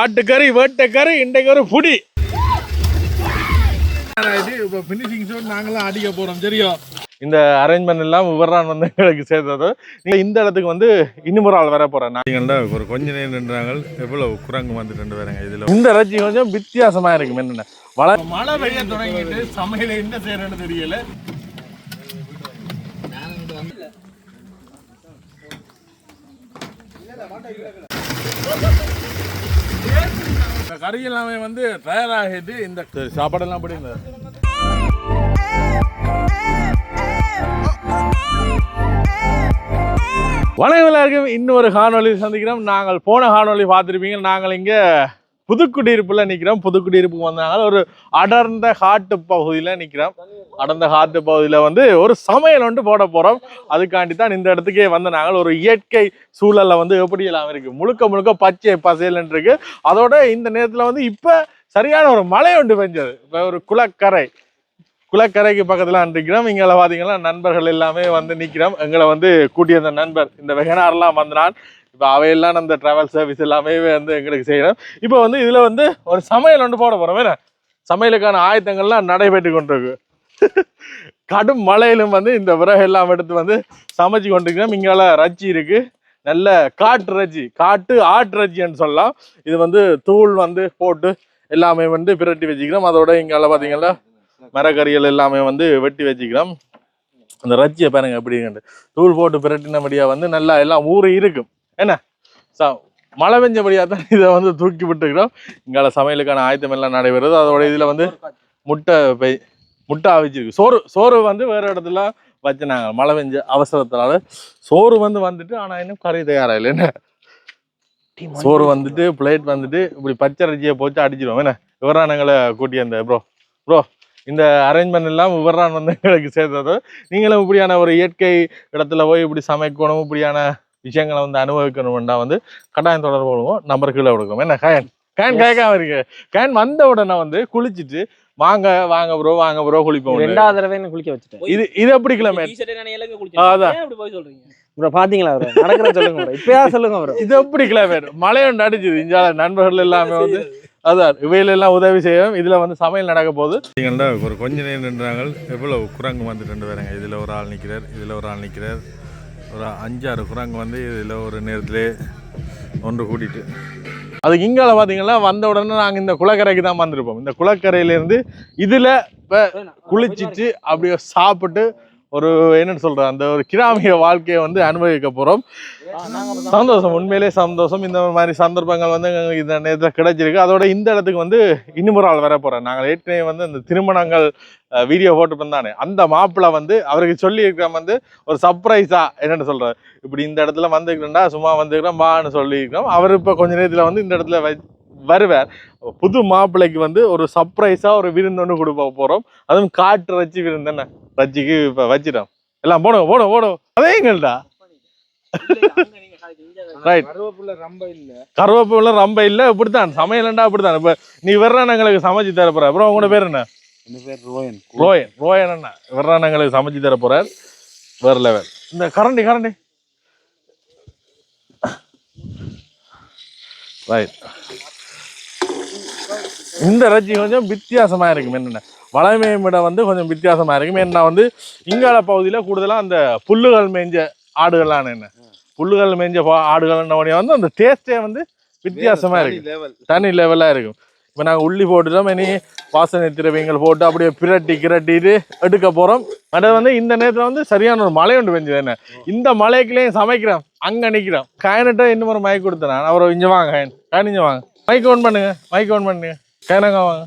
ஆட்டுக்கறி வேட்டைக்கறி இன்றைக்கு ஒரு புடி. இப்போ ஃபினிஷிங் ஷோட் நாங்களாம் அடிக்க போறோம் சரியா? இந்த அரேஞ்ச்மெண்ட் எல்லாம் விவரான் வந்து எங்களுக்கு சேர்த்தது. நீங்க இந்த இடத்துக்கு வந்து இன்னும் ஒரு ஆள் வர போறேன் நான் ஒரு கொஞ்ச நேரம் நின்றாங்க எவ்வளவு குரங்கு வந்துட்டு ரெண்டு பேருங்க இதுல. இந்த ரஜி கொஞ்சம் வித்தியாசமா இருக்கும் என்னென்ன வள மழை பெய்ய தொடங்கிட்டு சமையல என்ன செய்யறேன்னு தெரியல. இந்த கறி எல்லாமே வந்து தயாராகிட்டு இந்த சாப்பாடெல்லாம் எப்படி இந்த வணக்கம் எல்லாருக்கும். இன்னொரு காணொலி சந்திக்கிறோம். நாங்கள் போன காணொலி பார்த்துருப்பீங்க. நாங்கள் இங்கே புதுக்குடியிருப்புல நிற்கிறோம் புதுக்குடியிருப்புக்கு வந்தனால ஒரு அடர்ந்த காட்டு பகுதியில நிக்கிறோம். அடர்ந்த காட்டு பகுதியில வந்து ஒரு சமையல் வந்து போட போறோம். அதுக்காண்டி தான் இந்த இடத்துக்கே வந்து நாங்கள் ஒரு இயற்கை சூழல்ல வந்து எப்படி எல்லாம் இருக்கு. முழுக்க முழுக்க பச்சை பசையல்னு இருக்கு. அதோட இந்த நேரத்துல வந்து இப்ப சரியான ஒரு மழை ஒன்று பெஞ்சது. இப்போ ஒரு குளக்கரை. குளக்கரைக்கு பக்கத்துல நிற்கிறோம் இங்கே பார்த்தீங்கன்னா நண்பர்கள் எல்லாமே வந்து நிற்கிறோம் எங்களை வந்து கூட்டிய அந்த நண்பர் இந்த வெகனார்லாம் வந்தான் இப்போ அவையெல்லாம் அந்த ட்ராவல் சர்வீஸ் எல்லாமே வந்து எங்களுக்கு செய்யணும். இப்போ வந்து இதில் வந்து ஒரு சமையல் ஒன்று போட போகிறோம் என்ன? சமையலுக்கான ஆயத்தங்கள்லாம் நடைபெற்று கொண்டிருக்கு. கடும் மழையிலும் வந்து இந்த விறகு எல்லாம் எடுத்து வந்து சமைச்சு கொண்டிருக்கிறோம். இங்கால ரச்சி இருக்குது நல்ல காட்டு ரஜ்ஜி காட்டு ஆட்டு ரஜ்ஜின்னு சொல்லலாம். இது வந்து தூள் வந்து போட்டு எல்லாமே வந்து பிரட்டி வச்சுக்கிறோம். அதோட இங்கால பார்த்தீங்கன்னா மரக்கறிகள் எல்லாமே வந்து வெட்டி வச்சுக்கிறோம். அந்த ரஜ்ஜியை பாருங்க அப்படிங்கிறது தூள் போட்டு பிரட்டினபடியாக வந்து நல்லா எல்லாம் ஊறி இருக்கும் என்ன? ச மழை பெஞ்சபடியா தான் இதை வந்து தூக்கி விட்டுக்கிறோம் இங்கால சமையலுக்கான ஆயத்தம் எல்லாம் நடைபெறுது. அதோட இதில் வந்து முட்டை பெய் முட்டை அவிச்சிருக்கு. சோறு சோறு வந்து வேறு இடத்துல வச்சுனாங்க மழை பெஞ்ச அவசரத்தினால சோறு வந்து வந்துட்டு ஆனால் இன்னும் கறி தயாராக இல்லை என்ன? சோறு வந்துட்டு பிளேட் வந்துட்டு இப்படி பச்சரிச்சியை போச்சு அடிச்சிடுவோம் என்ன? விவரானங்களை கூட்டி அந்த ப்ரோ ப்ரோ இந்த அரேஞ்ச்மெண்ட் எல்லாம் விவரான் வந்து எங்களுக்கு சேர்ந்தது நீங்களும் இப்படியான ஒரு இயற்கை இடத்துல போய் இப்படி சமைக்கணும் இப்படியான விஷயங்களை வந்து அனுபவிக்கணும்னா வந்து கட்டாயம் தொடர்பு கொள்வோம் நம்பர் கீழே கொடுக்கும். என்ன கயன் கேன் கேட்காம இருக்கு. கேன் வந்த உடனே வந்து குளிச்சுட்டு வாங்க வாங்க ப்ரோ வாங்க ப்ரோ குளிப்போம் ரெண்டாவது தடவை என்ன குளிக்க வச்சுட்டேன். இது இது எப்படி கிளம்பி? அதான். ப்ரோ பாத்தீங்களா ப்ரோ நடக்கிற சொல்லுங்க ப்ரோ இப்பயா சொல்லுங்க ப்ரோ இது எப்படி கிளம்பி? மழை ஒன்று அடிச்சுது. இஞ்சால நண்பர்கள் எல்லாமே வந்து அதான் இவையில எல்லாம் உதவி செய்யும் இதுல வந்து சமையல் நடக்க போகுது. நீங்கள்டா ஒரு கொஞ்ச நேரம் நின்றாங்க எவ்வளவு குரங்கு வந்து ரெண்டு பேருங்க. இதுல ஒரு ஆள் நிக்கிறார் இதுல ஒரு ஆள் நிக்கிறார். ஒரு அஞ்சாறு குரங்கு வந்து இதில் ஒரு நேரத்தில் ஒன்று கூட்டிட்டு. அது இங்கால பார்த்தீங்கன்னா வந்த உடனே நாங்கள் இந்த குளக்கரைக்கு தான் வந்திருப்போம். இந்த குளக்கரையிலேருந்து இதில் இப்போ இப்ப அப்படியே சாப்பிட்டு ஒரு என்னன்னு சொல்ற அந்த ஒரு கிராமிய வாழ்க்கையை வந்து அனுபவிக்க போறோம். சந்தோஷம் உண்மையிலே சந்தோஷம். இந்த மாதிரி சந்தர்ப்பங்கள் வந்து இந்த நேரத்தில் கிடைச்சிருக்கு. அதோட இந்த இடத்துக்கு வந்து இன்னும் ஒரு ஆள் வர போறேன் நாங்கள் ஏற்கனவே வந்து இந்த திருமணங்கள் வீடியோ போட்டு வந்தானே அந்த மாப்பிள்ளை வந்து அவருக்கு சொல்லியிருக்கிறோம் வந்து ஒரு சர்ப்ரைஸா என்னன்னு சொல்றாரு. இப்படி இந்த இடத்துல வந்துக்கிறேன்டா சும்மா வந்துக்கிறோம் வான்னு சொல்லியிருக்கிறோம். அவர் இப்போ கொஞ்ச நேரத்தில் வந்து இந்த இடத்துல வை வருவார். புது மாப்பிள்ளைக்கு வந்து ஒரு சர்ப்ரைஸா ஒரு விருந்து ஒன்று கொடுக்க போறோம். அதுவும் காட்டு ரச்சி விருந்து என்ன ரச்சிக்கு இப்போ வச்சிட்டோம். எல்லாம் போடும் போடும் போடும் அதே எங்கள்டா. கருவேப்பிலை ரொம்ப இல்ல கருவேப்பிலை ரொம்ப இல்ல இப்படித்தான். சமையலண்டா அப்படித்தான் இப்ப நீ வர்றான் எங்களுக்கு சமைச்சு தர போற. அப்புறம் உங்களோட பேர் என்ன? என் பேர் ரோயன். ரோயன். ரோயன் அண்ணா வர்றான் எங்களுக்கு சமைச்சு தர போறார். வேற லெவல் இந்த கரண்டி கரண்டி. ரைட் இந்த ரச்சி கொஞ்சம் வித்தியாசமா இருக்கும் என்னென்ன? வளமை விட வந்து கொஞ்சம் வித்தியாசமா இருக்கும். என்ன வந்து இங்கால பகுதியில கூடுதலா அந்த புல்லுகள் மேய்ஞ்ச ஆடுகள்லாம் என்ன? புல்லுகள் மேய்ஞ்ச உடனே வந்து அந்த டேஸ்டே வந்து வித்தியாசமா இருக்கு. தனி லெவலாக இருக்கும். இப்போ நாங்கள் உள்ளி போட்டுட்டோம் இனி வாசனை திரவியங்கள் போட்டு அப்படியே பிரட்டி கிரட்டிட்டு எடுக்க போகிறோம் அது வந்து இந்த நேரத்தில் வந்து சரியான ஒரு மழை ஒன்று பெஞ்சது. என்ன? இந்த மழைக்குள்ளேயும் சமைக்கிறோம் அங்கே நிற்கிறோம் கயனிட்ட இன்னும் ஒரு மைக் கொடுத்தேன் அவரை இங்கே வாங்க கயன் கயன் இங்கே வாங்க. மைக் ஓன் பண்ணுங்க மைக் ஓன் பண்ணுங்க. கயனங்க வாங்க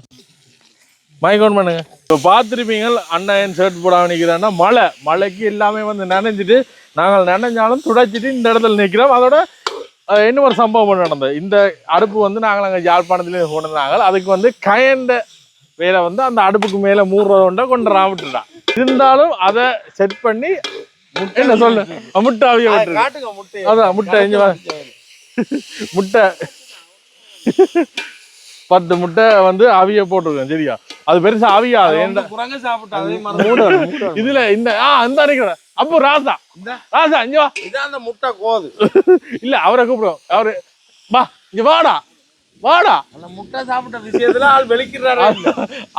மைக் பண்ணுங்க. இப்போ பார்த்துருப்பீங்க அண்ணன் ஷர்ட் போடாம நிற்கிறான்னா மழை. மழைக்கு எல்லாமே வந்து நனைஞ்சிட்டு நாங்கள் நனைஞ்சாலும் துடைச்சிட்டு இந்த இடத்துல நிற்கிறோம் அதோட இன்னும் ஒரு சம்பவம் நடந்தது. இந்த அடுப்பு வந்து நாங்கள் அங்கே யாழ்ப்பாணத்துலேயே கொண்டு வந்தாங்க அதுக்கு வந்து கயண்ட வேலை வந்து அந்த அடுப்புக்கு மேலே மூடுறத கொண்ட கொண்டு ராவிட்டுட்டான் இருந்தாலும் அதை செட் பண்ணி என்ன சொல்லு முட்டை காட்டுங்க முட்டை அதான் முட்டை. முட்டை. பத்து முட்டை வந்து அவிய போட்டிருக்கேன் சரியா? அது பெருசா அவியாது. ஏன்டா? குரங்க சாப்பிட்டு அதே மாதிரி இதுல இந்த ஆ அந்த நிக்கிறேன் அப்போ ராசா. ராசா இங்க வா. இதான் அந்த முட்டை கோது. இல்ல அவரை கூப்பிடுவோம். அவரு வா இங்க வாடா. வாடா. அந்த முட்டை சாப்பிட்ட விஷயத்துல ஆள் வெளிக்கிறாரு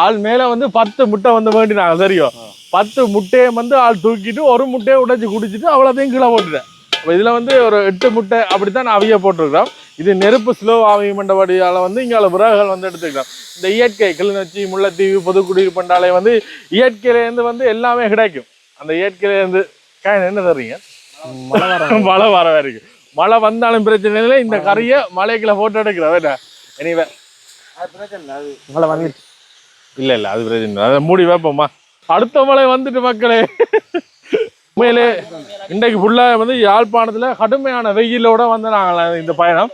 ஆள் மேல வந்து பத்து முட்டை வந்து வேண்டினாங்க சரியோ. பத்து முட்டையை வந்து ஆள் தூக்கிட்டு ஒரு முட்டையை உடைச்சு குடிச்சிட்டு அவ்வளோத்தையும் கீழே போட்டுட்டேன். அப்ப இதுல வந்து ஒரு எட்டு முட்டை அப்படித்தான் நான் அவிய போட்டிருக்கிறோம். இது நெருப்பு ஸ்லோ ஆவியமண்டபடியால வந்து இங்கால விறகுகள் வந்து எடுத்துக்கிறோம் இந்த இயற்கை கிளிநொச்சி முல்லைத்தீவு புதுக்குடியிருப்பண்டாலே வந்து இயற்கையிலேருந்து வந்து எல்லாமே கிடைக்கும். அந்த இயற்கையிலேருந்து காய் என்ன தர்றீங்க மழை வர வரைக்கும் மழை வந்தாலும் பிரச்சனை இல்லை இந்த கறியை மலைக்குள்ள போட்டு எடுக்கிறேன் எனிவே அது பிரச்சனை இல்லை அது மழை வந்துருச்சு இல்ல இல்ல அது பிரச்சனை இல்லை. அதை மூடி வைப்போம்மா. அடுத்த மழை வந்துட்டு மக்களே. உண்மையிலே இன்றைக்கு ஃபுல்லாக வந்து யாழ்ப்பாணத்துல கடுமையான வெயிலோட வந்து நாங்கள் இந்த பயணம்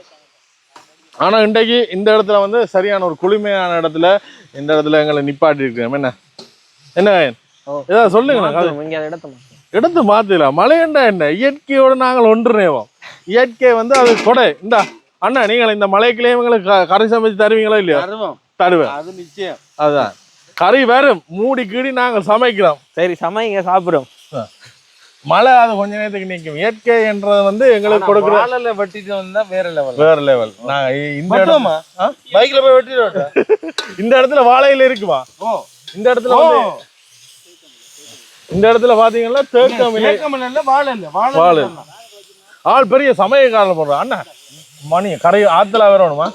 ஆனா இன்றைக்கு இந்த இடத்துல வந்து சரியான ஒரு குளுமையான இடத்துல இந்த இடத்துல எங்களை நிப்பாட்டி இருக்கிறோம் என்ன? என்ன. ஏதாவது சொல்லுங்க இடத்த. இடத்து மாத்திடலாம் மழையண்டா என்ன? இயற்கையோட நாங்கள் ஒன்றுநேவோம் இயற்கை வந்து அது கொடை. இந்தா அண்ணா நீங்கள் இந்த மலைக்குள்ளே எங்களுக்கு க- கறி சமைச்சு தருவீங்களா இல்லையா? தருவேன் அது நிச்சயம். அதான். கறி வரும் மூடி கீடி நாங்கள் சமைக்கிறோம். சரி சமைங்க சாப்பிடுறோம். மழை அது கொஞ்ச நேரத்துக்கு நிற்கும் இயற்கை என்றது வந்து எங்களுக்கு கொடுக்குற வாழல வெட்டிட்டு வந்தா வேற லெவல் வேற லெவல் இ- இந்த மட்டுமா? பைக்ல போய் வெட்டிட்டு இந்த இடத்துல வாழையில இருக்குமா? இந்த இடத்துல இந்த இடத்துல பாத்தீங்கன்னா தேக்கம் இல்லை வாழ இல்ல வாழ. ஆள் பெரிய சமயக்காரர் போடுறான். அண்ணா மணி கரை ஆத்துல வரணுமா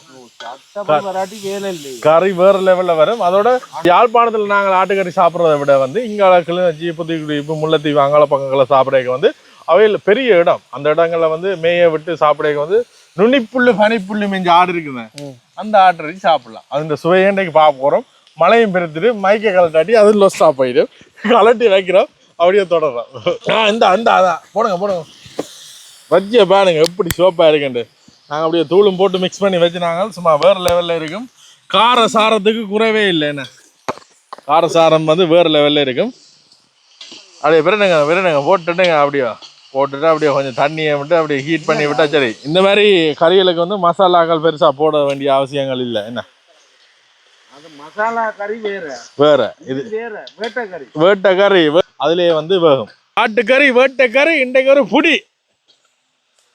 கறி வேற லெவல்ல வரும். அதோட யாழ்ப்பாணத்துல நாங்கள் ஆட்டுக்கறி சாப்பிட்றத விட வந்து இங்க கிளிநொச்சி புத்திக்குடி இப்போ முல்லைத்தீவு அங்காள பக்கங்களை சாப்பிடக்க வந்து அவையில் பெரிய இடம். அந்த இடங்கள்ல வந்து மேய விட்டு சாப்பிடக்க வந்து நுனிப்புல்லு பனிப்புல்லு மெஞ்ச ஆடு இருக்குங்க. அந்த ஆட்டரி சாப்பிடலாம். அது இந்த சுவையண்டைக்கு பார்க்க போறோம். மழையும் பெருத்துட்டு மைக்கை கலட்டாட்டி அது லொஸ் ஸ்டாப் ஆயிடும் கலட்டி வைக்கிறோம். அப்படியே தொடர்றோம். ஆ இந்த அந்த அதான். போடுங்க போடுங்க. வச்சிய பாருங்க எப்படி சோப்பா இருக்குண்டு நாங்கள் அப்படியே தூளும் போட்டு மிக்ஸ் பண்ணி வச்சுனாங்க. சும்மா வேறு லெவலில் இருக்கும். கார சாரத்துக்கு குறைவே இல்லை என்ன? கார சாரம் வந்து வேறு லெவலில் இருக்கும். அப்படியே விரணுங்க விரணுங்க போட்டுட்டுங்க அப்படியே போட்டுட்டு அப்படியே கொஞ்சம் தண்ணியை விட்டு அப்படியே ஹீட் பண்ணி விட்டா சரி. இந்த மாதிரி கறிகளுக்கு வந்து மசாலாக்கள் பெருசாக போட வேண்டிய அவசியங்கள் இல்லை என்ன? மசாலா கறி வேற. வேற இது வேற வேட்டை கறி வேட்டை கறி அதுலயே வந்து வேகும். ஆட்டுக்கறி வேட்டை கறி இன்றைக்கு ஒரு புடி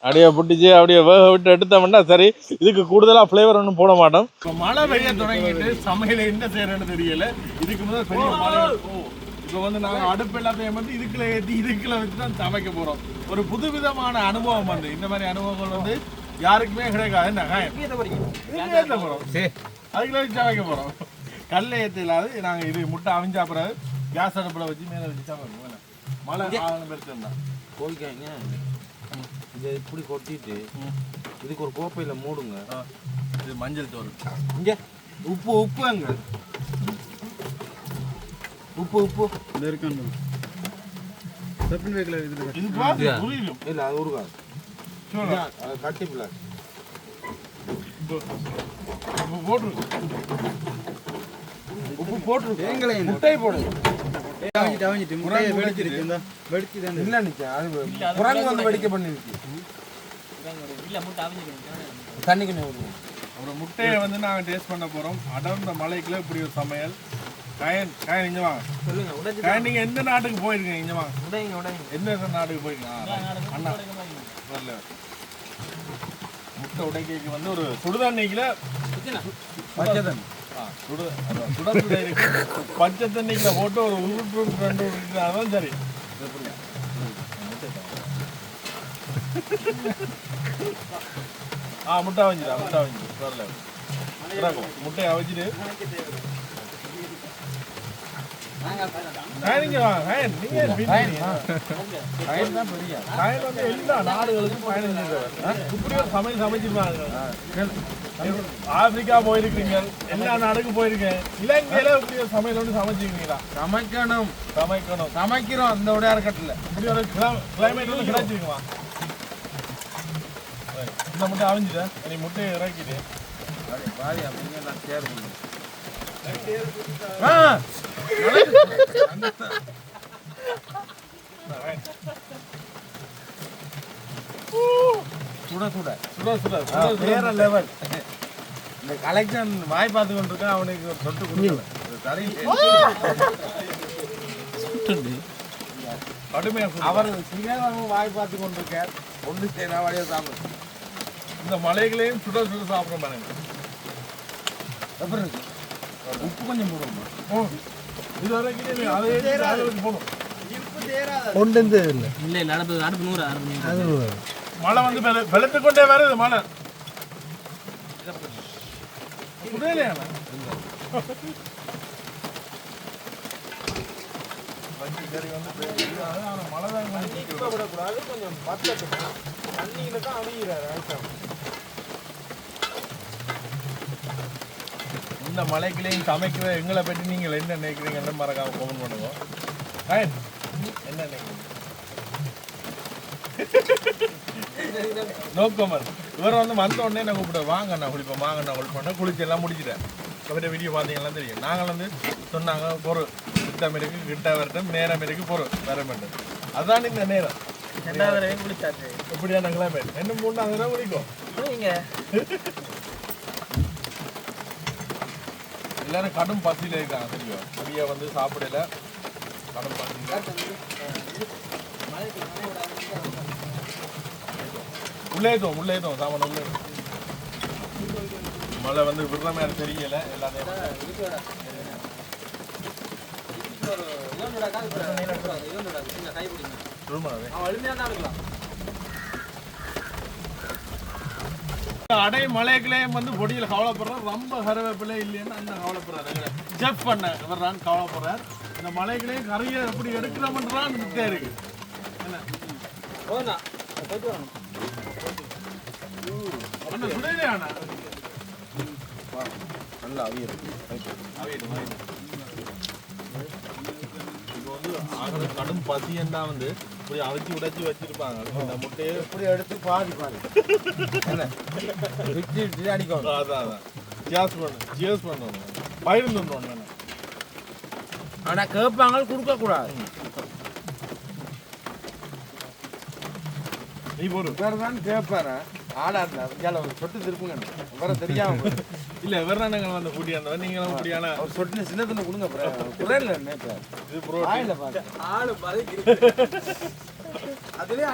அப்படியே புட்டிச்சு அப்படியே வேக விட்டு எடுத்தோம்னா சரி இதுக்கு கூடுதலா ஃப்ளேவர் ஒன்றும் போட மாட்டோம். இப்போ மழை பெய்ய தொடங்கிட்டு சமையல என்ன செய்யறேன்னு தெரியல. இதுக்கு முதல் பெரிய மழை. இப்போ வந்து நாங்கள் அடுப்பு எல்லாத்தையும் வந்து இதுக்குள்ள ஏற்றி இதுக்குள்ள வச்சு தான் சமைக்க போறோம். ஒரு புதுவிதமான அனுபவம் வந்து. இந்த மாதிரி அனுபவங்கள் வந்து யாருக்குமே கிடைக்காது. என்ன காயம் இதுக்கு ஏத்த போறோம் அதுக்குள்ள வச்சு சமைக்க போறோம். கல்ல ஏற்ற இல்லாது நாங்க இது முட்டை அவிஞ்சா பிறகு கேஸ் அடுப்புல வச்சு மேல வச்சு சமைப்போம்? மழை ஆகணும் பெருசுன்னா கோழிக்காய்ங்க. இதை இப்படி கொட்டிட்டு இதுக்கு ஒரு கோப்பையில மூடுங்க. இது மஞ்சள் தோல். இங்க உப்பு உப்பு அங்க. உப்பு உப்பு. இது பார்த்து புரியும். இல்ல அது உருகாது கட்டி பிள்ளை. போட்டு உப்பு போட்டு முட்டை போடு இல்ல நிச்சயம் அது குரங்கு வந்து வெடிக்க பண்ணிருக்கு. தண்ணி கொஞ்சம் விடுவோம். அப்புறம் முட்டையை வந்து நாங்க டேஸ்ட் பண்ண போறோம். அடர்ந்த மலைக்குள்ள இப்படி ஒரு சமையல். கயன் கயன் இங்க வாங்க. சொல்லுங்க கயன் நீங்க எந்த நாட்டுக்கு போயிருக்கீங்க? இங்க வாங்க. உடைங்க உடைங்க. எந்த நாட்டுக்கு போயிருக்கீங்க? அண்ணா. வரல. முட்டை உடைக்கைக்கு வந்து ஒரு சுடுதண்ணிக்குல பச்சை தண்ணி ஆ, சுடு அதான் சுட சுட இருக்கு. பச்சை தண்ணிக்குள்ள போட்டு ஒரு உருட்டு ரெண்டு உருட்டுனாதான் சரி. ஆ முட்டை அவிஞ்சிடா முட்டை அவிஞ்சிடு. வரல முட்டையை அவிச்சிட்டு நாடுகளுக்கும் பயணம் இப்படி ஒரு சமையல் சமைச்சிருப்பாங்க. ஆப்பிரிக்கா போயிருக்கீங்க எல்லா நாடுக்கும் போயிருக்கேன் இலங்கையில இப்படி சமையல் வந்து சமைச்சிருக்கீங்களா? சமைக்கணும். சமைக்கணும். சமைக்கிறோம் இந்த உடையார் கட்டில் இப்படி ஒரு கிளைமேட் வந்து கிடைச்சிருக்குமா? இந்த முட்டை அவிஞ்சிட்டேன் நீ முட்டையை இறக்கிட்டு பாதி அப்படிங்க நான் சேர் ஆ! சுட சுட. சுட சுட. சுட சுட. வேற லெவல் இந்த கலெக்ஷன் வாய் பார்த்து கொண்டிருக்கான் அவனுக்கு ஒரு சொட்டு கொடுக்கல. இது தலையில் கடுமையா சுடு. அவர் சிங்காரம் வாய் பார்த்து கொண்டிருக்கார். ஒன்று செய்யலாம் வழியை சாப்பிடும் இந்த மலைகளையும் சுட சுட சாப்பிட பாருங்க. எப்படி இருக்கு? உப்பு கொஞ்சம் போடுவோமா? இது வரைக்கும் அதை அதை வச்சு போடும். கொண்டு வந்து இல்லை. இல்ல இல்ல அடுப்பு அடுப்பு நூறு அடுப்பு நூறு. அது மழை விடக்கூடாது கொஞ்சம் வெளுத்து கொண்டே தான் மழை புரியலையா இந்த மலைக்குள்ளேயும் சமைக்கிற எங்களை பற்றி நீங்கள் என்ன நினைக்கிறீங்கன்னு மறக்காம ஃபோன் பண்ணுவோம் என்ன நினைக்கிறீங்க? நோ இவர் வந்து வந்த உடனே நான் கூப்பிட்டு வாங்க நான் குளிப்போம் வாங்க நான் குளிப்போம். குளிச்சு எல்லாம் முடிச்சிட்டேன். அவர்கிட்ட வீடியோ பார்த்தீங்கன்னா தெரியும். நாங்கள் வந்து சொன்னாங்க பொருள் கிட்டம் இருக்கு கிட்ட வரட்டும் நேரம் இருக்கு பொருள் வர மாட்டேன் அதான் இந்த நேரம். குளிச்சாச்சு. எப்படியான கிளம்பி ரெண்டு மூணாவது தான் குளிக்கும் எல்லாரும் கடும் பசியில் இருக்காங்க தெரியும்? வெளியே வந்து சாப்பிடல. கடும் பசியில். உள்ளேதும் உள்ளேதும் உள்ளே சாமான உள்ளே மழை வந்து விடுற மாதிரி தெரியல எல்லாத்தையும் அடை மலைக்குள்ளேயும் வந்து பொடியில் கவலைப்படுறார். ரொம்ப கருவேப்பிலை இல்லைன்னு அந்த கவலைப்படுறாரு? செஃப் பண்ண. வர்றான்னு கவலைப்படுறார். இந்த மலைக்குள்ளேயும் கரையை எப்படி எடுக்கிறோம்ன்றான் இருக்கு. என்ன? போதும். நல்லா அவியல். இப்போ வந்து கடும் பசியண்டா வந்து இப்படி அவிச்சு உடைச்சி வச்சிருப்பாங்க. இந்த முட்டையை இப்படி எடுத்து பாதி பாதி. பிச்சு அடிக்கணும் அதான் அதான் சியாஸ் பண்ணு சியர்ஸ் பண்ணணும் பயிர்ந்து ஒன்று ஆனா கேட்பாங்க கொடுக்க கூடாது. நீ போடு. வேறு தான் கேட்பாரு ஆடாட்ல இஞ்சால ஒரு சொட்டு திருப்புங்க. வேற தெரியாம இல்ல வேறானங்கள் வந்து கூட்டியாந்தவன் நீங்களும் கூட்டியான? ஒரு சொட்டு சின்னத்துல கொடுங்க குறையில நேற்று இது ப்ரோ ஆயில ஆளு பதக்கி அதுலயே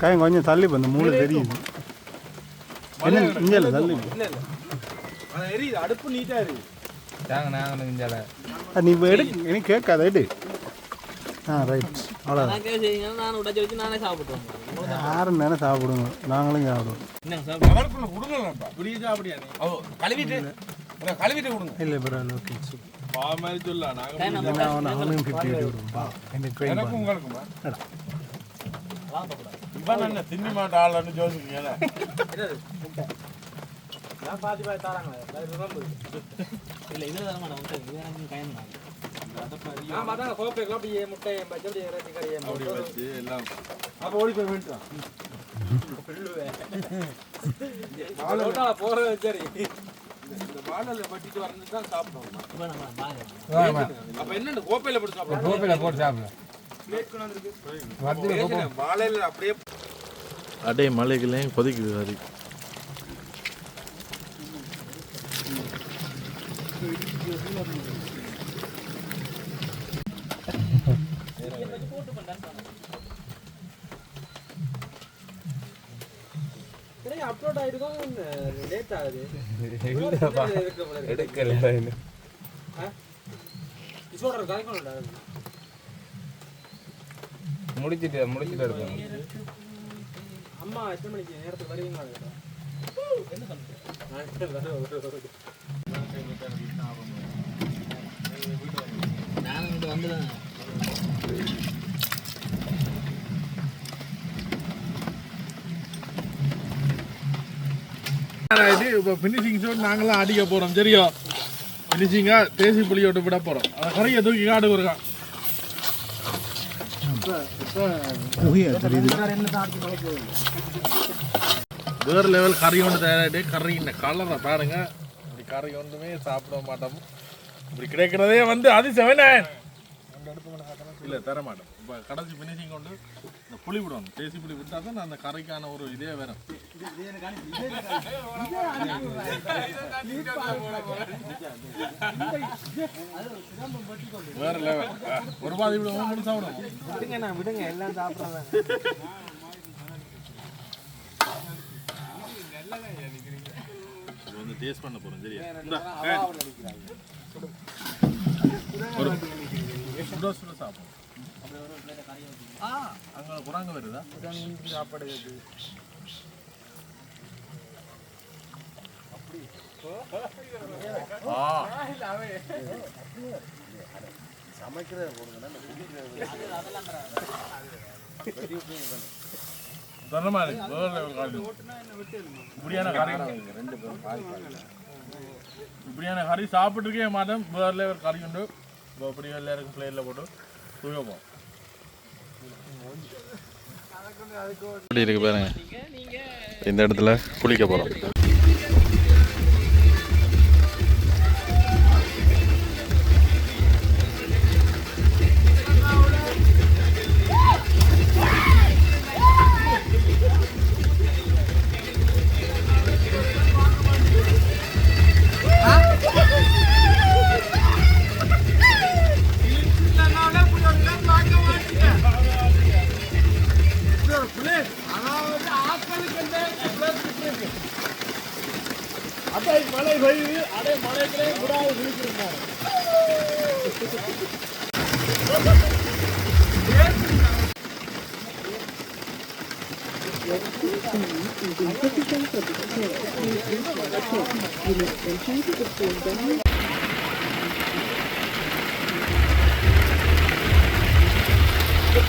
காயம் கொஞ்சம் தள்ளி இப்போ இந்த மூளை தெரியுது. என்ன இங்கே இல்லை தள்ளி இல்ல இல்ல எரியுது. அடுப்பு நீட்டா எரியுது. தாங்க நாங்க இஞ்சால அது நீ இப்போ எடு எனக்கு கேட்காத எடு. ஆ ரைட் அவ்வளோ நான் உடைச்சு வச்சு நானே உங்களுக்கு யாரும் தானே சாப்பிடுங்க. நாங்களும் சாப்பிடுவோம். கழுவிட்டு கழுவிட்டு கொடுங்க. இல்லை பரவாயில்ல ஓகே பா மாதிரி சொல்ல நாங்க ஏன்னா அவன் அவனுக்கு ஃபிஃப்டி விடுவோம்பா எனக்கு உங்களுக்குமா? இவன் என்ன தின்னி மாட்ட ஆளுன்னு யோசிக்கீங்க நான் பாதி பாதி தராங்களே இல்ல இது தர மாட்டேன் முட்டை இது எனக்கு கயன் தான் நான் பார்த்தா கோப்பைக்குள்ள அப்படியே முட்டை பச்சை அப்படியே இறச்சி கறி எல்லாம் அப்ப ஓடி போய் வேண்டாம் போறது சரி இந்த பாடல பட்டிட்டு வரணும் தான் சாப்பிடணும் அப்ப என்ன கோப்பையில போட்டு சாப்பிடணும் கோப்பையில போட்டு சாப்பிடலாம் வாழையில அப்படியே அடே மலைகளையும் கொதிக்குது அது அப்லோட் ஆயிருக்கும் லேட் ஆகுது. எடுக்கல இசோட கலைக்கணும்டா முடிச்சிட்டு முடிச்சிட்டு எடுக்கணும் அம்மா எத்தனை மணிக்கு நேரத்துக்கு வருவீங்களா என்ன நான் இங்கிட்ட இப்போ ஃபினிஷிங் ஷோட் நாங்களாம் அடிக்க போகிறோம் சரியா? ஃபினிஷிங்காக தேசி புளியோட்டு விட போகிறோம் அதை கரையை தூக்கி காடு தெரியுது வேறு லெவல் கறி ஒன்று தயாராகிட்டு கறி இந்த கலரை பாருங்க. இப்படி கறி ஒன்றுமே சாப்பிட மாட்டோம். இப்படி கிடைக்கிறதே வந்து அது செவன் இல்லை தர மாட்டோம் இப்போ கடைசி ஃபினிஷிங் கொண்டு இந்த புளி விடணும். தேசி புளி விட்டால் தான் அந்த கறிக்கான ஒரு இதே வரும் வேற லெவல் ஒரு பாதி விடுவோம் மூணு சாப்பிடுவோம் விடுங்க நான் விடுங்க எல்லாம் சாப்பிட்றேன். வந்து டேஸ்ட் பண்ண போறோம் சரியா. ஒரு சுட சுட சாப்பிடும் அங்கே அங்க குரங்கு வருதா சாப்பாடு ஆ இப்படியான கறி ரெண்டு இப்படியான கறி சாப்பிட்டுருக்கே மாட்டேன் வேற லெவல் கறி உண்டு இப்போ அப்படி எல்லாருக்கும் பிளேட்டில் போட்டு தூயப்போம் எப்படி இருக்கு பாருங்க. இந்த இடத்துல குளிக்க போறோம்.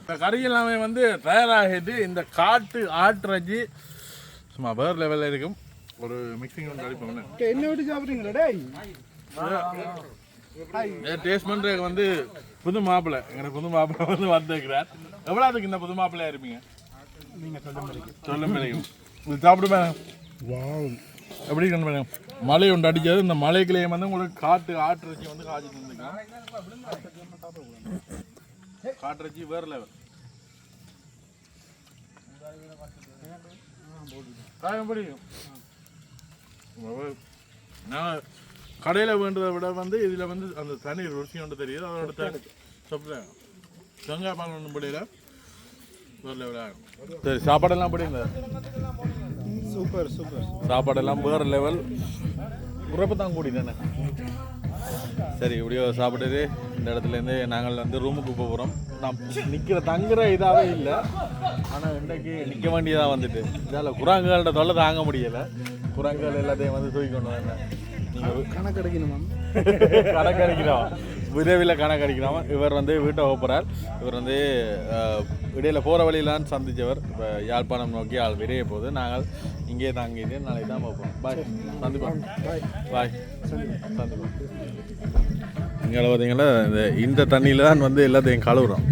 இந்த கறி எல்லாமே வந்து தயாராகிட்டு இந்த காட்டு ஆட்டுறச்சி சும்மா வேறு லெவலில் இருக்கும். ஒரு மிக்சிங் ஒன்று அடிப்போம் என்ன? விட்டு சாப்பிட்றீங்களா டேய்? டேஸ்ட் பண்ணுறதுக்கு வந்து புது மாப்பிள்ளை. எங்களுக்கு புது மாப்பிள்ளை வந்து வந்திருக்கிறார். எவ்வளோ அதுக்கு இந்த புது மாப்பிள்ளையா இருப்பீங்க? நீங்கள் சொல்ல மாதிரி சொல்ல மேடம் இது சாப்பிடுமே? வாவ் எப்படி இருக்கணும் மேடம் மழை ஒன்று அடிக்காது. இந்த மலைக்குள்ளேயே வந்து உங்களுக்கு காட்டு ஆட்டுறச்சி வந்து காய்ச்சி தந்துக்கலாம் காட்டுறச்சி வேறு லெவல் காயம் பிடிக்கும் நான் கடையில் வேண்டதை விட வந்து இதில் வந்து அந்த தனி ருசி ஒன்று தெரியுது. அதோட தனி சொல்கிறேன் தேங்காய் பால் ஒன்றும் படியல வேறு லெவலாக சரி சாப்பாடெல்லாம் படிங்க சூப்பர் சூப்பர் சாப்பாடெல்லாம் வேறு லெவல் உறப்பு தான் கூடி தானே? சரி இப்படியோ சாப்பிட்டுட்டு இந்த இடத்துலேருந்து நாங்கள் வந்து ரூமுக்கு போக போகிறோம் நான் நிற்கிற தங்குற இதாகவே இல்லை. ஆனால் இன்றைக்கு நிற்க வேண்டியதாக வந்துட்டு. இதால் குரங்குகளோட தொல்லை தாங்க முடியலை. குரங்குகள் எல்லாத்தையும் வந்து தூக்கி கொண்டு வந்தேன். நீங்கள் கணக்கு அடிக்கணுமா? கணக்கடிக்கிறோம் விரைவில் கணக்கடிக்கிறோம் இவர் வந்து வீட்டை போகிறார் இவர் வந்து இடையில போகிற வழியிலான்னு சந்திச்சவர். இப்போ யாழ்ப்பாணம் நோக்கி ஆள் விரைய போகுது. நாங்கள் இங்கே தாங்கிட்டு நாளைக்கு தான் பார்ப்போம். பாய் சந்திப்போம். பாய் சந்திப்போம். இங்கே பார்த்தீங்களா இந்த இந்த தண்ணியில் தான் வந்து எல்லாத்தையும் கழுவுறோம்.